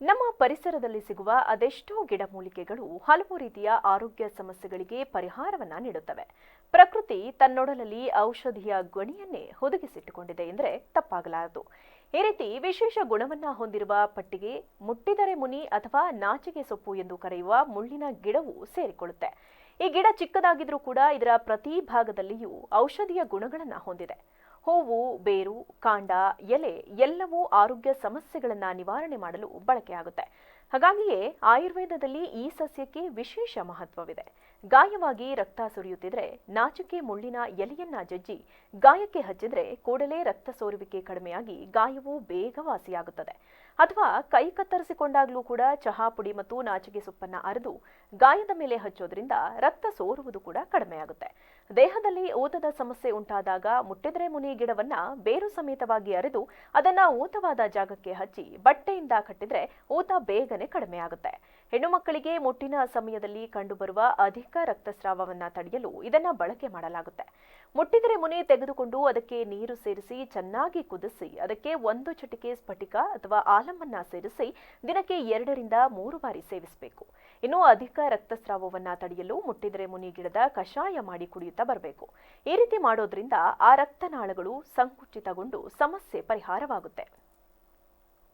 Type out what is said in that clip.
ನಮ್ಮ ಪರಿಸರದಲ್ಲಿ ಸಿಗುವ ಅದೆಷ್ಟೋ ಗಿಡಮೂಲಿಕೆಗಳು ಹಲವು ರೀತಿಯ ಆರೋಗ್ಯ ಸಮಸ್ಯೆಗಳಿಗೆ ಪರಿಹಾರವನ್ನ ನೀಡುತ್ತವೆ. ಪ್ರಕೃತಿ ತನ್ನೊಡಲಲ್ಲಿ ಔಷಧಿಯ ಗಣಿಯನ್ನೇ ಹುದುಗಿಸಿಟ್ಟುಕೊಂಡಿದೆ ಎಂದರೆ ತಪ್ಪಾಗಲಾರದು. ಈ ರೀತಿ ವಿಶೇಷ ಗುಣವನ್ನ ಹೊಂದಿರುವ ಪಟ್ಟಿಗೆ ಮುಟ್ಟಿದರೆ ಮುನಿ ಅಥವಾ ನಾಚಿಗೆ ಸೊಪ್ಪು ಎಂದು ಕರೆಯುವ ಮುಳ್ಳಿನ ಗಿಡವು ಸೇರಿಕೊಳ್ಳುತ್ತೆ. ಈ ಗಿಡ ಚಿಕ್ಕದಾಗಿದ್ರೂ ಕೂಡ ಇದರ ಪ್ರತಿ ಭಾಗದಲ್ಲಿಯೂ ಔಷಧೀಯ ಗುಣಗಳನ್ನ ಹೊಂದಿದೆ. ಹೂವು ಬೇರು ಕಾಂಡ ಎಲೆ ಎಲ್ಲವೂ ಆರೋಗ್ಯ ಸಮಸ್ಯೆಗಳನ್ನು ನಿವಾರಣೆ ಮಾಡಲು ಬಳಕೆಯಾಗುತ್ತೆ. ಹಾಗಾಗಿಯೇ ಆಯುರ್ವೇದದಲ್ಲಿ ಈ ಸಸ್ಯಕ್ಕೆ ವಿಶೇಷ ಮಹತ್ವವಿದೆ. ಗಾಯವಾಗಿ ರಕ್ತ ಸುರಿಯುತ್ತಿದ್ರೆ ನಾಚಿಕೆ ಮುಳ್ಳಿನ ಎಲೆಯನ್ನ ಜಜ್ಜಿ ಗಾಯಕ್ಕೆ ಹಚ್ಚಿದ್ರೆ ಕೂಡಲೇ ರಕ್ತ ಸೋರುವಿಕೆ ಕಡಿಮೆಯಾಗಿ ಗಾಯವು ಬೇಗ ವಾಸಿಯಾಗುತ್ತದೆ ಅಥವಾ ಕೈ ಕತ್ತರಿಸಿಕೊಂಡಾಗಲೂ ಕೂಡ ಚಹಾ ಪುಡಿ ಮತ್ತು ನಾಚಿಕೆ ಸೊಪ್ಪನ್ನ ಅರೆದು ಗಾಯದ ಮೇಲೆ ಹಚ್ಚೋದ್ರಿಂದ ರಕ್ತ ಸೋರುವುದು ಕೂಡ ಕಡಿಮೆಯಾಗುತ್ತೆ. ದೇಹದಲ್ಲಿ ಊತದ ಸಮಸ್ಯೆ ಉಂಟಾದಾಗ ಮುಟ್ಟಿದ್ರೆ ಮುನಿ ಗಿಡವನ್ನ ಬೇರು ಸಮೇತವಾಗಿ ಅರೆದು ಅದನ್ನ ಊತವಾದ ಜಾಗಕ್ಕೆ ಹಚ್ಚಿ ಬಟ್ಟೆಯಿಂದ ಕಟ್ಟಿದ್ರೆ ಊತ ಬೇಗನೆ ಕಡಿಮೆಯಾಗುತ್ತೆ. ಹೆಣ್ಣು ಮಕ್ಕಳಿಗೆ ಮುಟ್ಟಿನ ಸಮಯದಲ್ಲಿ ಕಂಡುಬರುವ ಅಧಿಕ ರಕ್ತಸ್ರಾವವನ್ನ ತಡೆಯಲು ಇದನ್ನ ಬಳಕೆ ಮಾಡಲಾಗುತ್ತೆ. ಮುಟ್ಟಿದರೆ ಮುನಿ ತೆಗೆದುಕೊಂಡು ಅದಕ್ಕೆ ನೀರು ಸೇರಿಸಿ ಚೆನ್ನಾಗಿ ಕುದಿಸಿ, ಅದಕ್ಕೆ ಒಂದು ಚಟಿಕೆ ಸ್ಫಟಿಕ ಅಥವಾ ಆಲಮನ್ನ ಸೇರಿಸಿ ದಿನಕ್ಕೆ ಎರಡರಿಂದ ಮೂರು ಬಾರಿ ಸೇವಿಸಬೇಕು. ಇನ್ನು ಅಧಿಕ ರಕ್ತಸ್ರಾವವನ್ನ ತಡೆಯಲು ಮುಟ್ಟಿದರೆ ಮುನಿ ಗಿಡದ ಕಷಾಯ ಮಾಡಿ ಕುಡಿಯುತ್ತಾ ಬರಬೇಕು. ಈ ರೀತಿ ಮಾಡೋದ್ರಿಂದ ಆ ರಕ್ತನಾಳಗಳು ಸಂಕುಚಿತಗೊಂಡು ಸಮಸ್ಯೆ ಪರಿಹಾರವಾಗುತ್ತೆ.